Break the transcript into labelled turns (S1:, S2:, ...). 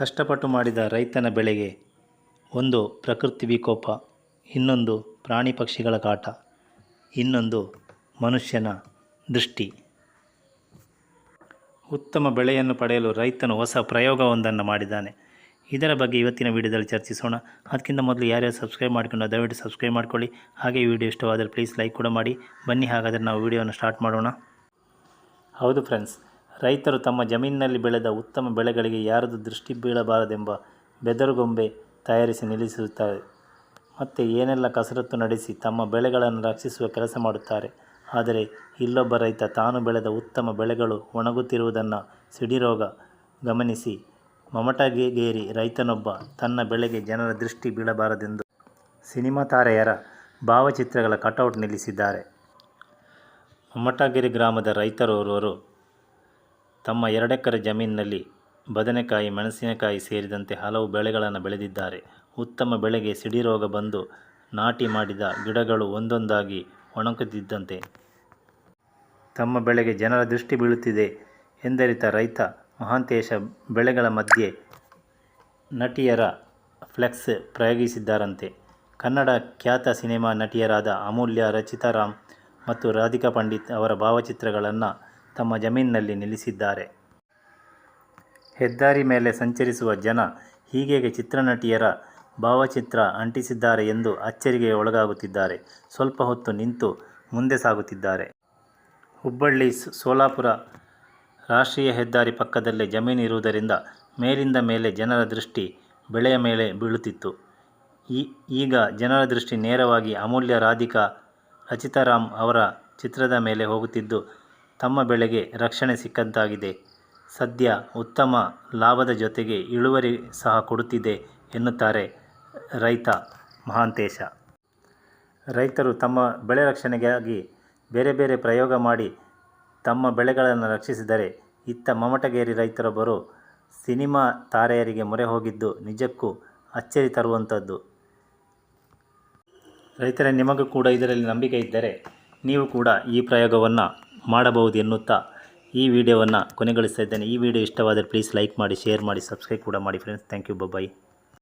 S1: ಕಷ್ಟಪಟ್ಟು ಮಾಡಿದ ರೈತನ ಬೆಳೆಗೆ ಒಂದು ಪ್ರಕೃತಿ ವಿಕೋಪ, ಇನ್ನೊಂದು ಪ್ರಾಣಿ ಪಕ್ಷಿಗಳ ಕಾಟ, ಇನ್ನೊಂದು ಮನುಷ್ಯನ ದೃಷ್ಟಿ. ಉತ್ತಮ ಬೆಳೆಯನ್ನು ಪಡೆಯಲು ರೈತನು ಹೊಸ ಪ್ರಯೋಗವೊಂದನ್ನು ಮಾಡಿದ್ದಾನೆ. ಇದರ ಬಗ್ಗೆ ಇವತ್ತಿನ ವಿಡಿಯೋದಲ್ಲಿ ಚರ್ಚಿಸೋಣ. ಅದಕ್ಕಿಂತ ಮೊದಲು ಯಾರ್ಯಾರು ಸಬ್ಸ್ಕ್ರೈಬ್ ಮಾಡ್ಕೊಂಡು ದಯವಿಟ್ಟು ಸಬ್ಸ್ಕ್ರೈಬ್ ಮಾಡ್ಕೊಳ್ಳಿ. ಹಾಗೆ ವಿಡಿಯೋ ಇಷ್ಟವಾದರೆ ಪ್ಲೀಸ್ ಲೈಕ್ ಕೂಡ ಮಾಡಿ. ಬನ್ನಿ ಹಾಗಾದರೆ ನಾವು ವಿಡಿಯೋನ ಸ್ಟಾರ್ಟ್ ಮಾಡೋಣ. ಹೌದು ಫ್ರೆಂಡ್ಸ್ ರೈತರು ತಮ್ಮ ಜಮೀನಿನಲ್ಲಿ ಬೆಳೆದ ಉತ್ತಮ ಬೆಳೆಗಳಿಗೆ ಯಾರದು ದೃಷ್ಟಿ ಬೀಳಬಾರದೆಂಬ ಬೆದರುಗೊಂಬೆ ತಯಾರಿಸಿ ನಿಲ್ಲಿಸುತ್ತಾರೆ. ಮತ್ತು ಏನೆಲ್ಲ ಕಸರತ್ತು ನಡೆಸಿ ತಮ್ಮ ಬೆಳೆಗಳನ್ನು ರಕ್ಷಿಸುವ ಕೆಲಸ ಮಾಡುತ್ತಾರೆ. ಆದರೆ ಇಲ್ಲೊಬ್ಬ ರೈತ ತಾನು ಬೆಳೆದ ಉತ್ತಮ ಬೆಳೆಗಳು ಒಣಗುತ್ತಿರುವುದನ್ನು ಸಿಡಿರೋಗ ಗಮನಿಸಿ ಮಮಟಗೇರಿ ರೈತನೊಬ್ಬ ತನ್ನ ಬೆಳೆಗೆ ಜನರ ದೃಷ್ಟಿ ಬೀಳಬಾರದೆಂದು ಸಿನಿಮಾ ತಾರೆಯರ ಭಾವಚಿತ್ರಗಳ ಕಟೌಟ್ ನಿಲ್ಲಿಸಿದ್ದಾರೆ. ಮಮಟಗಿರಿ ಗ್ರಾಮದ ರೈತರೋರ್ವರು ತಮ್ಮ ಎರಡೆಕರೆ ಜಮೀನಿನಲ್ಲಿ ಬದನೆಕಾಯಿ, ಮೆಣಸಿನಕಾಯಿ ಸೇರಿದಂತೆ ಹಲವು ಬೆಳೆಗಳನ್ನು ಬೆಳೆದಿದ್ದಾರೆ. ಉತ್ತಮ ಬೆಳೆಗೆ ಸಿಡಿರೋಗ ಬಂದು ನಾಟಿ ಮಾಡಿದ ಗಿಡಗಳು ಒಂದೊಂದಾಗಿ ಒಣಗುತ್ತಿದ್ದಂತೆ. ತಮ್ಮ ಬೆಳೆಗೆ ಜನರ ದೃಷ್ಟಿ ಬೀಳುತ್ತಿದೆ ಎಂದರಿತ ರೈತ ಮಹಾಂತೇಶ ಬೆಳೆಗಳ ಮಧ್ಯೆ ನಟಿಯರ ಫ್ಲೆಕ್ಸ್ ಪ್ರಯೋಗಿಸಿದ್ದಾರಂತೆ. ಕನ್ನಡ ಖ್ಯಾತ ಸಿನಿಮಾ ನಟಿಯರಾದ ಅಮೂಲ್ಯ, ರಚಿತಾ ರಾಮ್ ಮತ್ತು ರಾಧಿಕಾ ಪಂಡಿತ್ ಅವರ ಭಾವಚಿತ್ರಗಳನ್ನು ತಮ್ಮ ಜಮೀನಿನಲ್ಲಿ ನಿಲ್ಲಿಸಿದ್ದಾರೆ. ಹೆದ್ದಾರಿ ಮೇಲೆ ಸಂಚರಿಸುವ ಜನ ಹೀಗೇಗೆ ಚಿತ್ರನಟಿಯರ ಭಾವಚಿತ್ರ ಅಂಟಿಸಿದ್ದಾರೆ ಎಂದು ಅಚ್ಚರಿಗೆ ಒಳಗಾಗುತ್ತಿದ್ದಾರೆ. ಸ್ವಲ್ಪ ಹೊತ್ತು ನಿಂತು ಮುಂದೆ ಸಾಗುತ್ತಿದ್ದಾರೆ. ಹುಬ್ಬಳ್ಳಿ ಸೋಲಾಪುರ ರಾಷ್ಟ್ರೀಯ ಹೆದ್ದಾರಿ ಪಕ್ಕದಲ್ಲೇ ಜಮೀನು ಇರುವುದರಿಂದ ಮೇಲಿಂದ ಮೇಲೆ ಜನರ ದೃಷ್ಟಿ ಬೆಳೆಯ ಮೇಲೆ ಬೀಳುತ್ತಿತ್ತು. ಈಗ ಜನರ ದೃಷ್ಟಿ ನೇರವಾಗಿ ಅಮೂಲ್ಯ ರಾಧಿಕಾ, ರಚಿತಾರಾಮ್ ಅವರ ಚಿತ್ರದ ಮೇಲೆ ಹೋಗುತ್ತಿದ್ದು ತಮ್ಮ ಬೆಳೆಗೆ ರಕ್ಷಣೆ ಸಿಕ್ಕಂತಾಗಿದೆ. ಸದ್ಯ ಉತ್ತಮ ಲಾಭದ ಜೊತೆಗೆ ಇಳುವರಿ ಸಹ ಕೊಡುತ್ತಿದೆ ಎನ್ನುತ್ತಾರೆ ರೈತ ಮಹಾಂತೇಶ. ರೈತರು ತಮ್ಮ ಬೆಳೆ ರಕ್ಷಣೆಗಾಗಿ ಬೇರೆ ಬೇರೆ ಪ್ರಯೋಗ ಮಾಡಿ ತಮ್ಮ ಬೆಳೆಗಳನ್ನು ರಕ್ಷಿಸಿದರೆ ಇತ್ತ ಮಮಟಗೇರಿ ರೈತರೊಬ್ಬರು ಸಿನಿಮಾ ತಾರೆಯರಿಗೆ ಮೊರೆ ಹೋಗಿದ್ದು ನಿಜಕ್ಕೂ ಅಚ್ಚರಿ ತರುವಂಥದ್ದು. ರೈತರ, ನಿಮಗೂ ಕೂಡ ಇದರಲ್ಲಿ ನಂಬಿಕೆ ಇದ್ದರೆ ನೀವು ಕೂಡ ಈ ಪ್ರಯೋಗವನ್ನು ಮಾಡಬಹುದು ಎನ್ನುತ್ತಾ ಈ ವಿಡಿಯೋವನ್ನು ಕೊನೆಗೊಳಿಸ್ತಾ ಇದ್ದೇನೆ. ಈ ವಿಡಿಯೋ ಇಷ್ಟವಾದರೆ ಪ್ಲೀಸ್ ಲೈಕ್ ಮಾಡಿ ಶೇರ್ ಮಾಡಿ ಸಬ್ಸ್ಕ್ರೈಬ್ ಕೂಡ ಮಾಡಿ ಫ್ರೆಂಡ್ಸ್ ಥ್ಯಾಂಕ್ ಯು ಬೈ